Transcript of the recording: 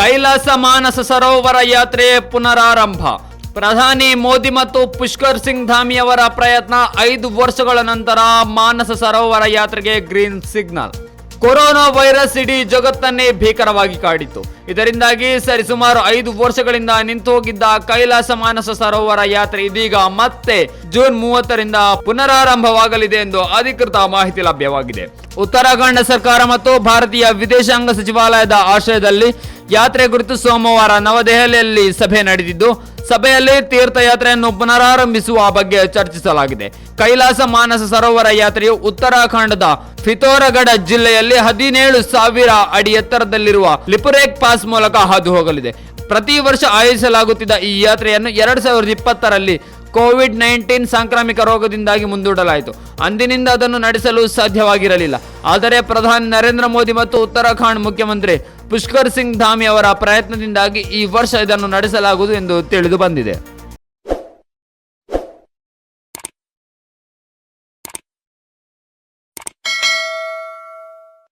ಕೈಲಾಸ ಮಾನಸ ಸರೋವರ ಯಾತ್ರೆ ಪುನರಾರಂಭ. ಪ್ರಧಾನಿ ಮೋದಿ ಮತ್ತು ಪುಷ್ಕರ್ ಸಿಂಗ್ ಧಾಮಿ ಅವರ ಪ್ರಯತ್ನ ಐದು ವರ್ಷಗಳ ನಂತರ ಮಾನಸ ಸರೋವರ ಯಾತ್ರೆಗೆ ಗ್ರೀನ್ ಸಿಗ್ನಲ್. ಕೊರೋನಾ ವೈರಸ್ ಇಡೀ ಜಗತ್ತನ್ನೇ ಭೀಕರವಾಗಿ ಕಾಡಿತು ಇದರಿಂದಾಗಿ ಸರಿಸುಮಾರು ಐದು ವರ್ಷಗಳಿಂದ ನಿಂತು ಹೋಗಿದ್ದ ಕೈಲಾಸ ಮಾನಸ ಸರೋವರ ಯಾತ್ರೆ ಇದೀಗ ಮತ್ತೆ ಜೂನ್ ಮೂವತ್ತರಿಂದ ಪುನರಾರಂಭವಾಗಲಿದೆ ಎಂದು ಅಧಿಕೃತ ಮಾಹಿತಿ ಲಭ್ಯವಾಗಿದೆ. ಉತ್ತರಾಖಂಡ ಸರ್ಕಾರ ಮತ್ತು ಭಾರತೀಯ ವಿದೇಶಾಂಗ ಸಚಿವಾಲಯದ ಆಶ್ರಯದಲ್ಲಿ ಯಾತ್ರೆ ಕುರಿತು ಸೋಮವಾರ ನವದೆಹಲಿಯಲ್ಲಿ ಸಭೆ ನಡೆದಿದ್ದು, ಸಭೆಯಲ್ಲಿ ತೀರ್ಥಯಾತ್ರೆಯನ್ನು ಪುನರಾರಂಭಿಸುವ ಬಗ್ಗೆ ಚರ್ಚಿಸಲಾಗಿದೆ. ಕೈಲಾಸ ಮಾನಸ ಸರೋವರ ಯಾತ್ರೆಯು ಉತ್ತರಾಖಂಡದ ಫಿತೋರಗಢ ಜಿಲ್ಲೆಯಲ್ಲಿ ಹದಿನೇಳು ಸಾವಿರ ಅಡಿ ಎತ್ತರದಲ್ಲಿರುವ ಲಿಪುರೇಕ್ ಪಾಸ್ ಮೂಲಕ ಹಾದು ಹೋಗಲಿದೆ. ಪ್ರತಿ ವರ್ಷ ಆಯೋಜಿಸಲಾಗುತ್ತಿದ್ದ ಈ ಯಾತ್ರೆಯನ್ನು ಎರಡ್ ಸಾವಿರದ ಇಪ್ಪತ್ತರಲ್ಲಿ ಕೋವಿಡ್ ನೈನ್ಟೀನ್ ಸಾಂಕ್ರಾಮಿಕ ರೋಗದಿಂದಾಗಿ ಮುಂದೂಡಲಾಯಿತು. ಅಂದಿನಿಂದ ಅದನ್ನು ನಡೆಸಲು ಸಾಧ್ಯವಾಗಿರಲಿಲ್ಲ. ಆದರೆ ಪ್ರಧಾನಿ ನರೇಂದ್ರ ಮೋದಿ ಮತ್ತು ಉತ್ತರಾಖಂಡ್ ಮುಖ್ಯಮಂತ್ರಿ ಪುಷ್ಕರ್ ಸಿಂಗ್ ಧಾಮಿ ಅವರ ಪ್ರಯತ್ನದಿಂದಾಗಿ ಈ ವರ್ಷ ಇದನ್ನು ನಡೆಸಲಾಗುವುದು ಎಂದು ತಿಳಿದು ಬಂದಿದೆ.